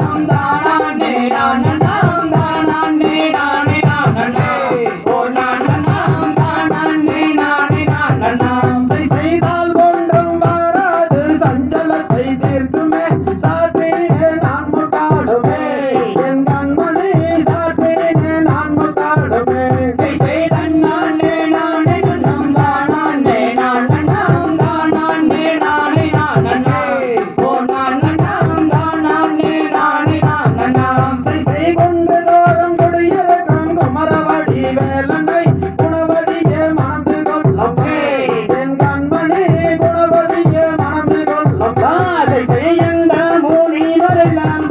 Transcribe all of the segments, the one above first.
செய்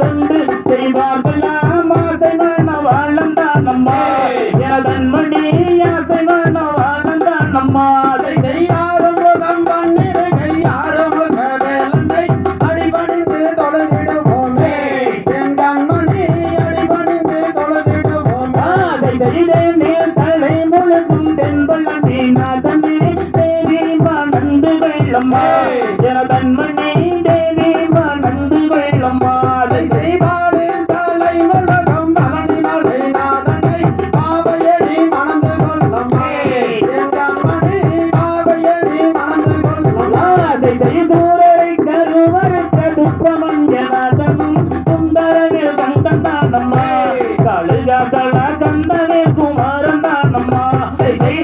தொண்டு செய்வார்களாம் ஆசை மன வாழந்தான் அம்மா எனதன்மணி ஆசை மன வாழந்தான் ஆசை செய் செய்யாரும் முகம் பண்ணிருகை யாரும் வேலனை அடிபணிந்து தொழுதிடுவோமே. என் கண்மணி அடிபணிந்து தொழுதிடுவோமே. ஆசை மேல் தலை முழுக்கும் தேவி வெள்ளம்மா தேவி கந்தவே குமாரன் தானம்மா செய் செய்